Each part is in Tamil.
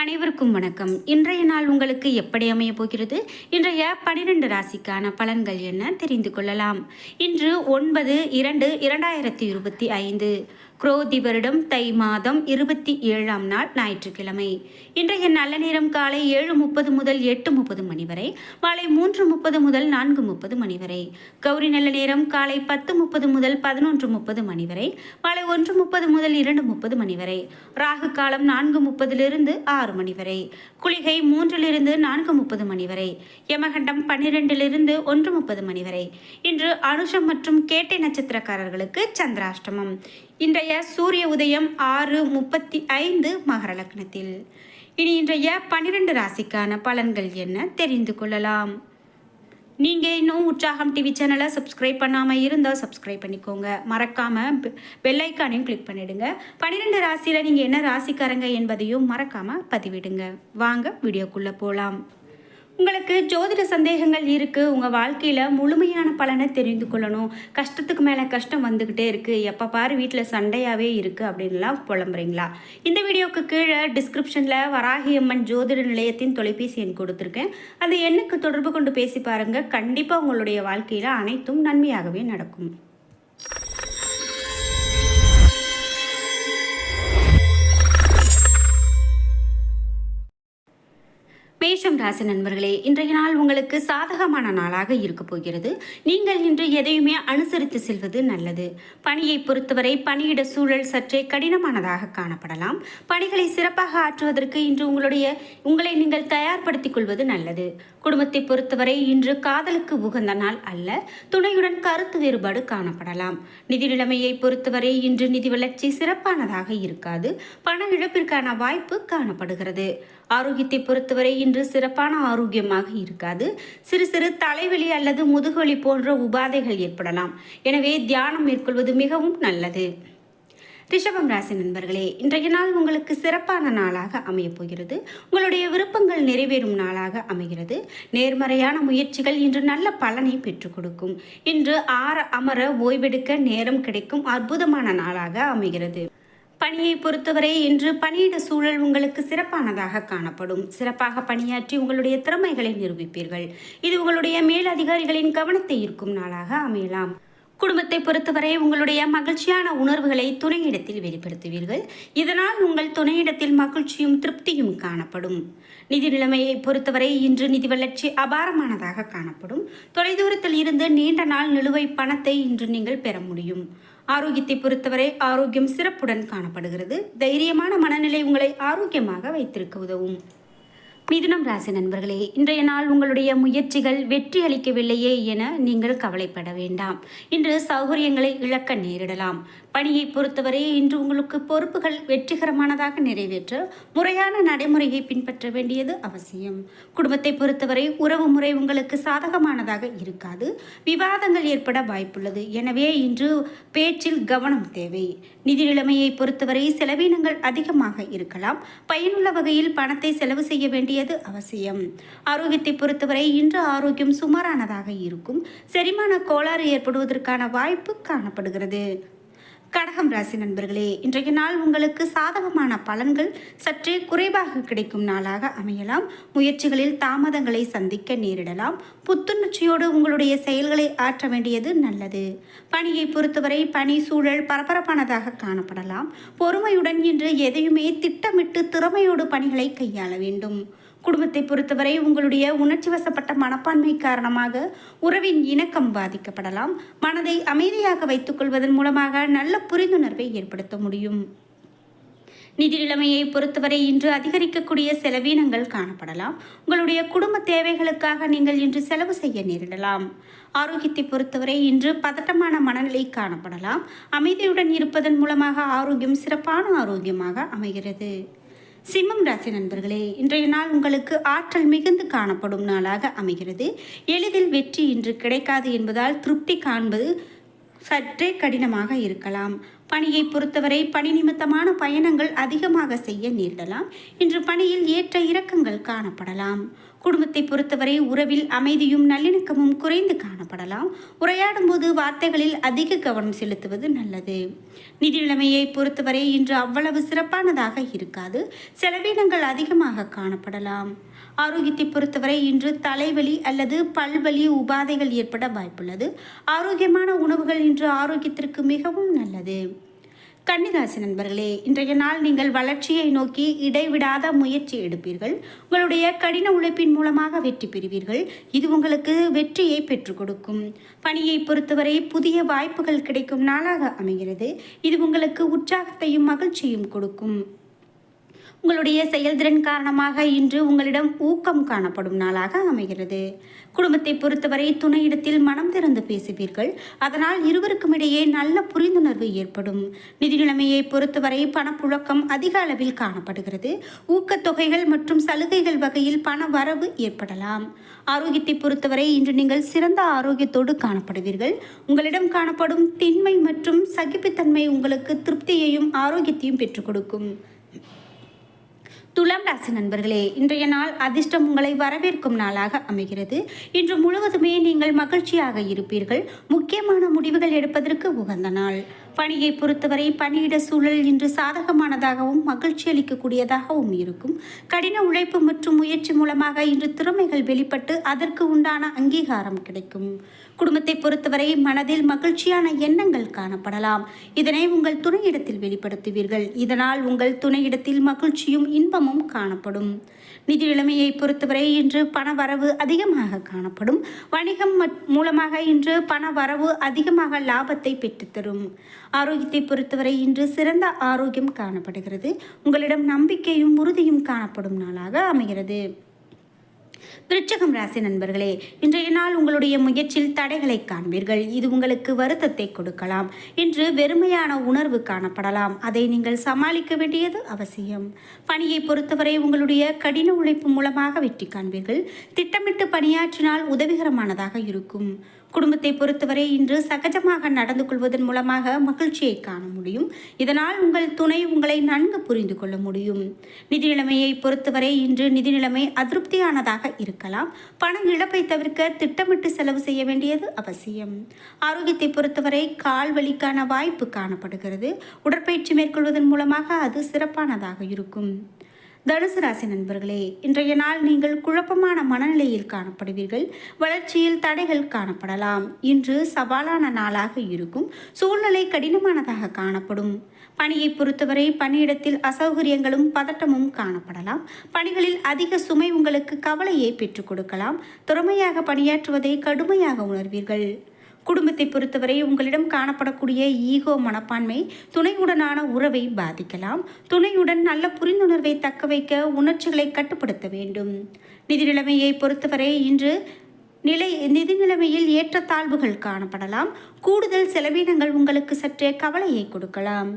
அனைவருக்கும் வணக்கம். இன்றைய நாள் உங்களுக்கு எப்படி அமைய போகிறது? இன்றைய பனிரெண்டு ராசிக்கான பலன்கள் என்ன? தெரிந்து கொள்ளலாம். இன்று ஒன்பது இரண்டு இரண்டாயிரத்தி இருபத்தி ஐந்து. குரோதி வருடம் தை மாதம் இருபத்தி ஏழாம் நாள் ஞாயிற்றுக்கிழமை. இன்றைய நல்ல நேரம் காலை ஏழு முப்பது முதல் எட்டு முப்பது மணி வரை மாலை மூன்று முப்பது முதல் நான்கு முப்பது மணி வரை கௌரி நல்ல நேரம் காலை பத்து முப்பது முதல் பதினொன்று முப்பது மணி வரை மாலை ஒன்று முப்பது முதல் இரண்டு முப்பது மணி வரை ராகு காலம் நான்கு முப்பதிலிருந்து ஆறு மணி வரை குளிகை மூன்றிலிருந்து நான்கு முப்பது மணி வரை யமகண்டம் பன்னிரெண்டிலிருந்து ஒன்று முப்பது மணி வரை. இன்று அனுஷம் மற்றும் கேட்டை நட்சத்திரக்காரர்களுக்கு சந்திராஷ்டமம். இன்றைய சூரிய உதயம் ஆறு முப்பத்தி ஐந்து மகர லக்னத்தில். இனி இன்றைய பன்னிரண்டு ராசிக்கான பலன்கள் என்ன தெரிந்து கொள்ளலாம். நீங்கள் இன்னும் உற்சாகம் டிவி சேனலை சப்ஸ்கிரைப் பண்ணாமல் இருந்தால் சப்ஸ்கிரைப் பண்ணிக்கோங்க. மறக்காமல் பெல்லைக்கானையும் கிளிக் பண்ணிவிடுங்க பன்னிரெண்டு ராசியில் நீங்கள் என்ன ராசிக்காரங்க என்பதையும் மறக்காமல் பதிவிடுங்க. வாங்க வீடியோக்குள்ளே போகலாம் உங்களுக்கு ஜோதிட சந்தேகங்கள் இருக்குது உங்கள் வாழ்க்கையில் முழுமையான பலனை தெரிந்து கொள்ளணும். கஷ்டத்துக்கு மேலே கஷ்டம் வந்துக்கிட்டே இருக்குது எப்போ பாரு வீட்டில் சண்டையாகவே இருக்குது அப்படின்லாம் புலம்புறீங்களா? இந்த வீடியோவுக்கு கீழே டிஸ்கிரிப்ஷனில் வராகியம்மன் ஜோதிட நிலையத்தின் தொலைபேசி எண் கொடுத்துருக்கேன். அந்த எண்ணுக்கு தொடர்பு கொண்டு பேசி பாருங்கள் கண்டிப்பாக உங்களுடைய வாழ்க்கையில் அனைத்தும் நன்மையாகவே நடக்கும். மேஷம் ராசி நண்பர்களே இன்றைய நாள் உங்களுக்கு சாதகமான நாளாக இருக்க போகிறது. நீங்கள் இன்று எதையுமே அனுசரித்து செல்வது நல்லது. பணியை பொறுத்தவரை பணியிட சூழல் சற்றே கடினமானதாக காணப்படலாம். பணிகளை சிறப்பாக ஆற்றுவதற்கு இன்று உங்களுடைய உங்களை நீங்கள் தயார்படுத்திக் கொள்வது நல்லது. குடும்பத்தை பொறுத்தவரை இன்று காதலுக்கு உகந்த நாள் அல்ல துணையுடன் கருத்து வேறுபாடு காணப்படலாம். நிதி நிலைமையை பொறுத்தவரை இன்று நிதி வளர்ச்சி சிறப்பானதாக இருக்காது. பண இழப்பிற்கான வாய்ப்பு காணப்படுகிறது. ஆரோக்கியத்தை பொறுத்தவரை இன்று சிறப்பான ஆரோக்கியமாக இருக்காது. சிறு சிறு தலைவலி அல்லது முதுகொலி போன்ற உபாதைகள் ஏற்படலாம். எனவே தியானம் மேற்கொள்வது மிகவும் நல்லது. ரிஷபம் ராசி நண்பர்களே இன்றைய நாள் உங்களுக்கு சிறப்பான நாளாக அமையப் போகிறது. உங்களுடைய விருப்பங்கள் நிறைவேறும் நாளாக அமைகிறது. நேர்மறையான முயற்சிகள் இன்று நல்ல பலனை பெற்றுக் கொடுக்கும். இன்று ஆற அமர ஓய்வெடுக்க நேரம் கிடைக்கும் அற்புதமான நாளாக அமைகிறது. பணியை பொறுத்தவரை இன்று பணியிட சூழல் உங்களுக்கு சிறப்பானதாக காணப்படும். சிறப்பாக பணியாற்றி உங்களுடைய திறமைகளை நிரூபிப்பீர்கள். இது உங்களுடைய மேலதிகாரிகளின் கவனத்தை ஈர்க்கும் நாளாக அமையலாம். குடும்பத்தை பொறுத்தவரை உங்களுடைய மகிழ்ச்சியான உணர்வுகளை துணையிடத்தில் வெளிப்படுத்துவீர்கள். இதனால் உங்கள் துணையிடத்தில் மகிழ்ச்சியும் திருப்தியும் காணப்படும். நிதி நிலைமையை பொறுத்தவரை இன்று நிதி வளர்ச்சி அபாரமானதாக காணப்படும். தொலைதூரத்தில் இருந்து நீண்ட நாள் நிலுவை பணத்தை இன்று நீங்கள் பெற முடியும். ஆரோக்கியத்தை பொறுத்தவரை ஆரோக்கியம் சிறப்புடன் காணப்படுகிறது. தைரியமான மனநிலை உங்களை ஆரோக்கியமாக வைத்திருக்க உதவும். மிதுனம் ராசி நண்பர்களே இன்றைய நாள் உங்களுடைய முயற்சிகள் வெற்றி அளிக்கவில்லையே என நீங்கள் கவலைப்பட வேண்டாம். இன்று சௌகரியங்களை இழக்க நேரிடலாம். பணியை பொறுத்தவரை இன்று உங்களுக்கு பொறுப்புகள் வெற்றிகரமானதாக நிறைவேற்ற முறையான நடைமுறையை பின்பற்ற வேண்டியது அவசியம். குடும்பத்தை பொறுத்தவரை உறவு முறை உங்களுக்கு சாதகமானதாக இருக்காது. விவாதங்கள் ஏற்பட வாய்ப்புள்ளது. எனவே இன்று பேச்சில் கவனம் தேவை. நிதி நிலைமையை பொறுத்தவரை செலவினங்கள் அதிகமாக இருக்கலாம். பயனுள்ள வகையில் பணத்தை செலவு செய்ய வேண்டிய வேண்டியது அவசியம். ஆரோக்கியத்தை பொறுத்தவரை இன்று ஆரோக்கியம் சுமாரானதாக இருக்கும். செரிமான கோளாறு ஏற்படுவதற்கான வாய்ப்பு காணப்படுகிறது. கடகம் ராசி நண்பர்களே இன்றைய நாள் உங்களுக்கு சாதகமான பலன்கள் சற்றே குறைவாக கிடைக்கும் நாளாக அமையலாம். முயற்சிகளில் தாமதங்களை சந்திக்க நேரிடலாம். புத்துணர்ச்சியோடு உங்களுடைய செயல்களை ஆற்ற வேண்டியது நல்லது. பணியை பொறுத்தவரை பணி சூழல் பரபரப்பானதாக காணப்படலாம். பொறுமையுடன் இன்று எதையுமே திட்டமிட்டு திறமையோடு பணிகளை கையாள வேண்டும். குடும்பத்தை பொறுத்தவரை உங்களுடைய உணர்ச்சி வசப்பட்ட மனப்பான்மை காரணமாக உறவின் இணக்கம் பாதிக்கப்படலாம். மனதை அமைதியாக வைத்துக் கொள்வதன் மூலமாக நல்ல புரிந்துணர்வை ஏற்படுத்த முடியும். நிதி நிலைமையை பொறுத்தவரை இன்று அதிகரிக்கக்கூடிய செலவீனங்கள் காணப்படலாம். உங்களுடைய குடும்ப தேவைகளுக்காக நீங்கள் இன்று செலவு செய்ய நேரிடலாம். ஆரோக்கியத்தை பொறுத்தவரை இன்று பதட்டமான மனநிலை காணப்படலாம். அமைதியுடன் இருப்பதன் மூலமாக ஆரோக்கியம் சிறப்பான ஆரோக்கியமாக அமைகிறது. சிம்மம் ராசி நண்பர்களே இன்றைய நாள் உங்களுக்கு ஆற்றல் மிகுந்து காணப்படும் நாளாக அமைகிறது. எளிதில் வெற்றி இன்று கிடைக்காது என்பதால் திருப்தி காண்பது சற்றே கடினமாக இருக்கலாம். பணியை பொறுத்தவரை பணி நிமித்தமான பயணங்கள் அதிகமாக செய்ய நேரிடலாம். இன்று பணியில் ஏற்ற இறக்கங்கள் காணப்படலாம். குடும்பத்தை பொறுத்தவரை உறவில் அமைதியும் நல்லிணக்கமும் குறைந்து காணப்படலாம். உரையாடும் போது வார்த்தைகளில் அதிக கவனம் செலுத்துவது நல்லது. நிதி நிலைமையை பொறுத்தவரை இன்று அவ்வளவு சிறப்பானதாக இருக்காது. செலவினங்கள் அதிகமாக காணப்படலாம். ஆரோக்கியத்தை பொறுத்தவரை இன்று தலைவலி அல்லது பல்வலி உபாதைகள் ஏற்பட வாய்ப்புள்ளது. ஆரோக்கியமான உணவுகள் இன்று ஆரோக்கியத்திற்கு மிகவும் நல்லது. கன்னிராசி நண்பர்களே இன்றைய நாள் நீங்கள் வளர்ச்சியை நோக்கி இடைவிடாத முயற்சி எடுப்பீர்கள். உங்களுடைய கடின உழைப்பின் மூலமாக வெற்றி பெறுவீர்கள். இது உங்களுக்கு வெற்றியை பெற்றுக் கொடுக்கும். பணியை பொறுத்தவரை புதிய வாய்ப்புகள் கிடைக்கும் நாளாக அமைகிறது. இது உங்களுக்கு உற்சாகத்தையும் மகிழ்ச்சியும் கொடுக்கும். உங்களுடைய செயல்திறன் காரணமாக இன்று உங்களிடம் ஊக்கம் காணப்படும் நாளாக அமைகிறது. குடும்பத்தை பொறுத்தவரை துணையிடத்தில் மனம் திறந்து பேசுவீர்கள். அதனால் இருவருக்கும் இடையே நல்ல புரிந்துணர்வு ஏற்படும். நிதி நிலைமையை பொறுத்தவரை பணப்புழக்கம் அதிக அளவில் காணப்படுகிறது. ஊக்கத்தொகைகள் மற்றும் சலுகைகள் வகையில் பண வரவு ஏற்படலாம். ஆரோக்கியத்தை பொறுத்தவரை இன்று நீங்கள் சிறந்த ஆரோக்கியத்தோடு காணப்படுவீர்கள். உங்களிடம் காணப்படும் திண்மை மற்றும் சகிப்புத்தன்மை உங்களுக்கு திருப்தியையும் ஆரோக்கியத்தையும் பெற்றுக் கொடுக்கும். துலாம் ராசி நண்பர்களே இன்றைய நாள் அதிர்ஷ்டம் உங்களை வரவேற்கும் நாளாக அமைகிறது. இன்று முழுவதுமே நீங்கள் மகிழ்ச்சியாக இருப்பீர்கள். முக்கியமான முடிவுகள் எடுப்பதற்கு உகந்த நாள். பணியை பொறுத்தவரை பணியிட சூழல் இன்று சாதகமானதாகவும் மகிழ்ச்சி அளிக்கக்கூடியதாகவும் இருக்கும். கடின உழைப்பு மற்றும் முயற்சி மூலமாக இன்று திறமைகள் வெளிப்பட்டு அதற்கு உண்டான அங்கீகாரம் கிடைக்கும். குடும்பத்தை பொறுத்தவரை மனதில் மகிழ்ச்சியான எண்ணங்கள் காணப்படலாம். இதனை உங்கள் துணையிடத்தில் வெளிப்படுத்துவீர்கள். இதனால் உங்கள் துணையிடத்தில் மகிழ்ச்சியும் இன்பமும் காணப்படும். நிதி நிலைமையை பொறுத்தவரை இன்று பண வரவு அதிகமாக காணப்படும். வணிகம் மூலமாக இன்று பண வரவு அதிகமாக லாபத்தை பெற்றுத்தரும். ஆரோக்கியத்தை பொறுத்தவரை இன்று சிறந்த ஆரோக்கியம் காணப்படுகிறது. உங்களிடம் நம்பிக்கையும் உறுதியும் காணப்படும் நாளாக அமைகிறது. விருச்சகம் ராசி நண்பர்களே இன்றைய நாள் உங்களுடைய முயற்சியில் தடைகளை காண்பீர்கள். இது உங்களுக்கு வருத்தத்தை கொடுக்கலாம். இன்று வெறுமையான உணர்வு காணப்படலாம். அதை நீங்கள் சமாளிக்க வேண்டியது அவசியம். பணியை பொறுத்தவரை உங்களுடைய கடின உழைப்பு மூலமாக வெற்றி காண்பீர்கள். திட்டமிட்டு பணியாற்றினால் உதவிகரமானதாக இருக்கும். குடும்பத்தை பொறுத்தவரை இன்று சகஜமாக நடந்து கொள்வதன் மூலமாக மகிழ்ச்சியை காண முடியும். இதனால் உங்கள் துணை உங்களை நன்கு புரிந்து கொள்ள முடியும். நிதி நிலைமையை பொறுத்தவரை இன்று நிதி நிலைமை அதிருப்தியானதாக இருக்கலாம். பண இழப்பை தவிர்க்க திட்டமிட்டு செலவு செய்ய வேண்டியது அவசியம். ஆரோக்கியத்தை பொறுத்தவரை கால் வலிக்கான வாய்ப்பு காணப்படுகிறது. உடற்பயிற்சி மேற்கொள்வதன் மூலமாக அது சிறப்பானதாக இருக்கும். தனுசு ராசி நண்பர்களே இன்றைய நாள் நீங்கள் குழப்பமான மனநிலையில் காணப்படுவீர்கள். வளர்ச்சியில் தடைகள் காணப்படலாம். இன்று சவாலான நாளாக இருக்கும். சூழ்நிலை கடினமானதாக காணப்படும். பணியை பொறுத்தவரை பணியிடத்தில் அசௌகரியங்களும் பதட்டமும் காணப்படலாம். பணிகளில் அதிக சுமை உங்களுக்கு கவலையை பெற்றுக் கொடுக்கலாம். திறமையாக பணியாற்றுவதை கடுமையாக உணர்வீர்கள். குடும்பத்தை பொறுத்தவரை உங்களிடம் காணப்படக்கூடிய ஈகோ மனப்பான்மை துணையுடனான உறவை பாதிக்கலாம். துணையுடன் நல்ல புரிந்துணர்வை தக்க வைக்க உணர்ச்சிகளை கட்டுப்படுத்த வேண்டும். நிதி நிலைமையை பொறுத்தவரை இன்று நிலை நிதி நிலைமையில் ஏற்றத்தாழ்வுகள் காணப்படலாம். கூடுதல் செலவினங்கள் உங்களுக்கு சற்றே கவலையை கொடுக்கலாம்.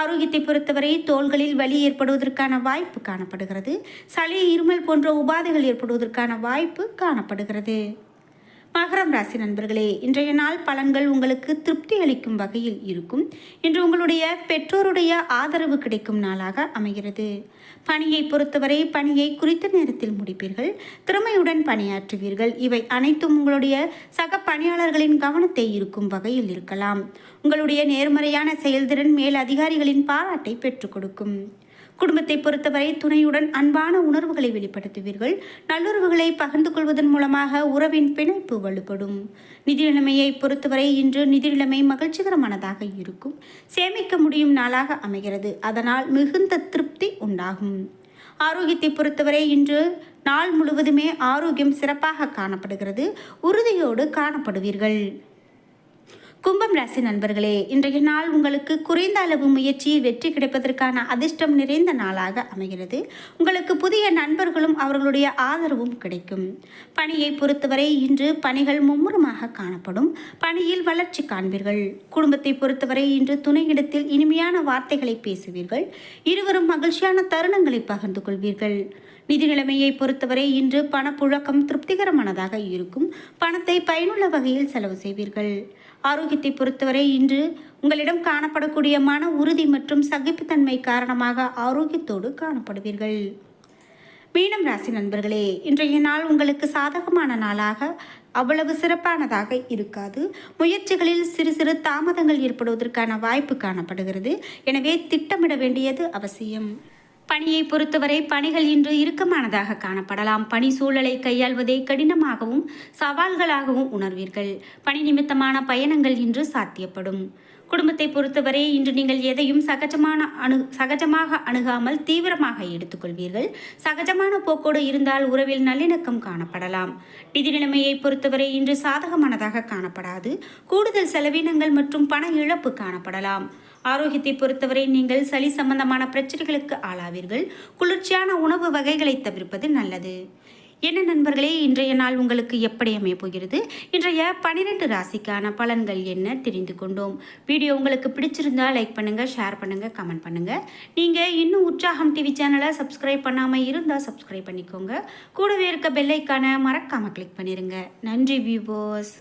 ஆரோக்கியத்தை பொறுத்தவரை தோள்களில் வலி ஏற்படுவதற்கான வாய்ப்பு காணப்படுகிறது. சளி இருமல் போன்ற உபாதைகள் ஏற்படுவதற்கான வாய்ப்பு காணப்படுகிறது. மகரம் ராசி நண்பர்களே இன்றைய நாள் பலன்கள் உங்களுக்கு திருப்தி அளிக்கும் வகையில் இருக்கும் இன்று உங்களுடைய பெற்றோருடைய ஆதரவு கிடைக்கும் நாளாக அமைகிறது. பணியை பொறுத்தவரை பணியை குறித்த நேரத்தில் முடிப்பீர்கள். திறமையுடன் பணியாற்றுவீர்கள். இவை அனைத்தும் உங்களுடைய சக பணியாளர்களின் கவனத்தை இருக்கும் வகையில் இருக்கலாம். உங்களுடைய நேர்மறையான செயல்திறன் மேல் அதிகாரிகளின் பாராட்டை பெற்றுக் கொடுக்கும். குடும்பத்தை பொறுத்தவரை துணையுடன் அன்பான உணர்வுகளை வெளிப்படுத்துவீர்கள். நல்லுறவுகளை பகிர்ந்து கொள்வதன் மூலமாக உறவின் பிணைப்பு வலுப்படும். நிதி நிலைமையை பொறுத்தவரை இன்று நிதி நிலைமை மகிழ்ச்சிகரமானதாக இருக்கும். சேமிக்க முடியும் நாளாக அமைகிறது. அதனால் மிகுந்த திருப்தி உண்டாகும். ஆரோக்கியத்தை பொறுத்தவரை இன்று நாள் முழுவதுமே ஆரோக்கியம் சிறப்பாக காணப்படுகிறது. உறுதியோடு காணப்படுவீர்கள். கும்பம் ராசி நண்பர்களே இன்றைய நாள் உங்களுக்கு குறைந்த அளவு முயற்சியில் வெற்றி கிடைப்பதற்கான அதிர்ஷ்டம் நிறைந்த நாளாக அமைகிறது. உங்களுக்கு புதிய நண்பர்களும் அவர்களுடைய ஆதரவும் கிடைக்கும். பணியை பொறுத்தவரை இன்று பணிகள் மும்முரமாக காணப்படும். பணியில் வளர்ச்சி காண்பீர்கள். குடும்பத்தை பொறுத்தவரை இன்று துணையிடத்தில் இனிமையான வார்த்தைகளை பேசுவீர்கள். இருவரும் மகிழ்ச்சியான தருணங்களை பகிர்ந்து கொள்வீர்கள். நிதி நிலைமையை பொறுத்தவரை இன்று பணப்புழக்கம் திருப்திகரமானதாக இருக்கும். பணத்தை பயனுள்ள வகையில் செலவு செய்வீர்கள். ஆரோக்கியத்தை பொறுத்தவரை இன்று உங்களிடம் காணப்படக்கூடிய மன உறுதி மற்றும் சகிப்புத்தன்மை காரணமாக ஆரோக்கியத்தோடு காணப்படுவீர்கள். மீனம் ராசி நண்பர்களே இன்றைய நாள் உங்களுக்கு சாதகமான நாளாக அவ்வளவு சிறப்பானதாக இருக்காது. முயற்சிகளில் சிறு சிறு தாமதங்கள் ஏற்படுவதற்கான வாய்ப்பு காணப்படுகிறது. எனவே திட்டமிட வேண்டியது அவசியம். பணியை பொறுத்தவரை பணிகள் இன்று இறுக்கமானதாக காணப்படலாம். பணி சூழலை கையாள்வதை கடினமாகவும் சவால்களாகவும் உணர்வீர்கள். பணி நிமித்தமான பயணங்கள் இன்று சாத்தியப்படும். குடும்பத்தை பொறுத்தவரை இன்று நீங்கள் எதையும் சகஜமான அணு சகஜமாக அணுகாமல் தீவிரமாக எடுத்துக்கொள்வீர்கள். சகஜமான போக்கோடு இருந்தால் உறவில் நல்லிணக்கம் காணப்படலாம். நிதி நிலைமையை பொறுத்தவரை இன்று சாதகமானதாக காணப்படாது. கூடுதல் செலவினங்கள் மற்றும் பண இழப்பு காணப்படலாம். ஆரோக்கியத்தை பொறுத்தவரை நீங்கள் சளி சம்பந்தமான பிரச்சனைகளுக்கு ஆளாவீர்கள். குளிர்ச்சியான உணவு வகைகளை தவிர்ப்பது நல்லது. என்ன நண்பர்களே இன்றைய நாள் உங்களுக்கு எப்படி அமைய போகிறது? இன்றைய பனிரெண்டு ராசிக்கான பலன்கள் என்ன தெரிந்து கொண்டோம். வீடியோ உங்களுக்கு பிடிச்சிருந்தா லைக் பண்ணுங்கள் ஷேர் பண்ணுங்கள் கமெண்ட் பண்ணுங்கள் நீங்கள் இன்னும் உற்சாகம் டிவி சேனலை சப்ஸ்கிரைப் பண்ணாமல் இருந்தால் சப்ஸ்கிரைப் பண்ணிக்கோங்க. கூடவே இருக்க பெல்லைக்கான மறக்காமல் கிளிக் பண்ணிடுங்க நன்றி வியூபோஸ்